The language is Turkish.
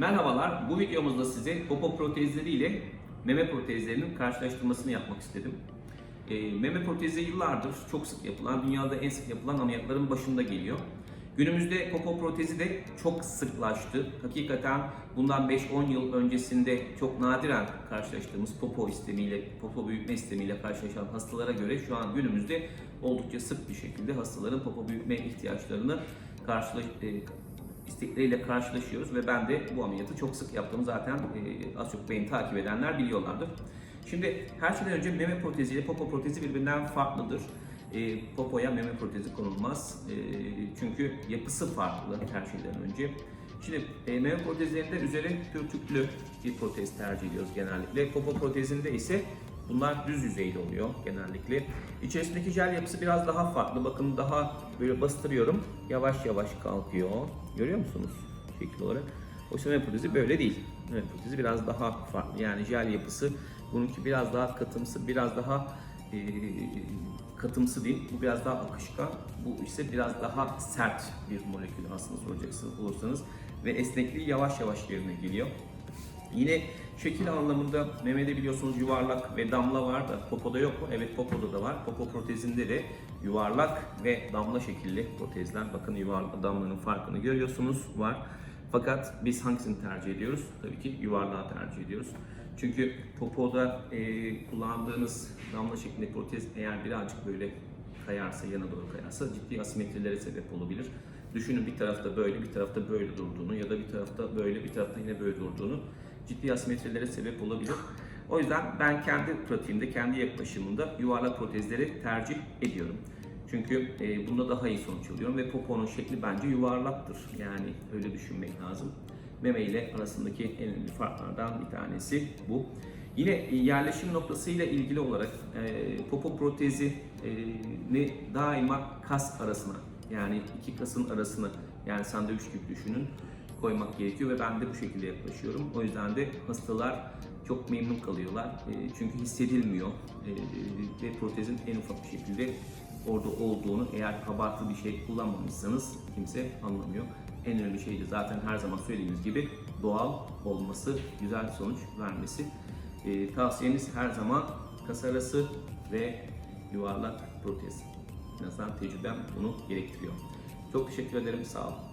Merhabalar, bu videomuzda size popo protezleri ile meme protezlerinin karşılaştırmasını yapmak istedim. E, meme protezi yıllardır çok sık yapılan, dünyada en sık yapılan ameliyatların başında geliyor. Günümüzde popo protezi de çok sıklaştı. Hakikaten bundan 5-10 yıl öncesinde çok nadiren karşılaştığımız popo istemiyle, popo büyütme istemiyle karşılaşan hastalara göre şu an günümüzde oldukça sık bir şekilde hastaların popo büyütme ihtiyaçlarını karşılaş, e, istekleriyle karşılaşıyoruz ve ben de bu ameliyatı çok sık yaptığımı zaten e, az çok beni takip edenler biliyorlardır. Şimdi her şeyden önce meme protezi ile popo protezi birbirinden farklıdır. E, popoya meme protezi konulmaz. E, çünkü yapısı farklı her şeyden önce. Şimdi e, meme protezlerinde üzeri pürtüklü bir protez tercih ediyoruz genellikle. Popo protezinde ise bunlar düz yüzeyli oluyor genellikle. İçerisindeki jel yapısı biraz daha farklı. Bakın daha böyle bastırıyorum. Yavaş yavaş kalkıyor. Görüyor musunuz? Şekil olarak. Oysa meme protezi böyle değil. Meme protezi biraz daha farklı. Yani jel yapısı bununki biraz daha katımsı, biraz daha e, katımsı değil. Bu biraz daha akışkan. Bu ise biraz daha sert bir molekül aslında soracaksınız olursanız. Ve esnekliği yavaş yavaş yerine geliyor. Yine şekil anlamında memede biliyorsunuz yuvarlak ve damla var da popoda yok mu? Evet popoda da var. Popo protezinde de yuvarlak ve damla şekilli protezler. Bakın yuvarlak damlanın farkını görüyorsunuz var. Fakat biz hangisini tercih ediyoruz? Tabii ki yuvarlağı tercih ediyoruz. Çünkü popoda e, kullandığınız damla şeklinde protez eğer birazcık böyle kayarsa, yana doğru kayarsa ciddi asimetrilere sebep olabilir. Düşünün bir tarafta böyle, bir tarafta böyle durduğunu ya da bir tarafta böyle, bir tarafta yine böyle durduğunu ciddi asimetrilere sebep olabilir. O yüzden ben kendi pratiğimde, kendi yaklaşımımda yuvarlak protezleri tercih ediyorum. Çünkü e, bunda daha iyi sonuç alıyorum ve poponun şekli bence yuvarlaktır. Yani öyle düşünmek lazım. Meme ile arasındaki en önemli farklardan bir tanesi bu. Yine e, yerleşim noktasıyla ilgili olarak e, popo protezi ne daima kas arasına yani iki kasın arasına yani sandviç gibi düşünün koymak gerekiyor ve ben de bu şekilde yaklaşıyorum. O yüzden de hastalar çok memnun kalıyorlar. E, çünkü hissedilmiyor E, ve protezin en ufak bir şekilde orada olduğunu eğer abartılı bir şey kullanmamışsanız kimse anlamıyor. En önemli şey de zaten her zaman söylediğimiz gibi doğal olması, güzel sonuç vermesi. E, tavsiyemiz her zaman kas arası ve yuvarlak protez. En azından tecrübem bunu gerektiriyor. Çok teşekkür ederim, sağ olun.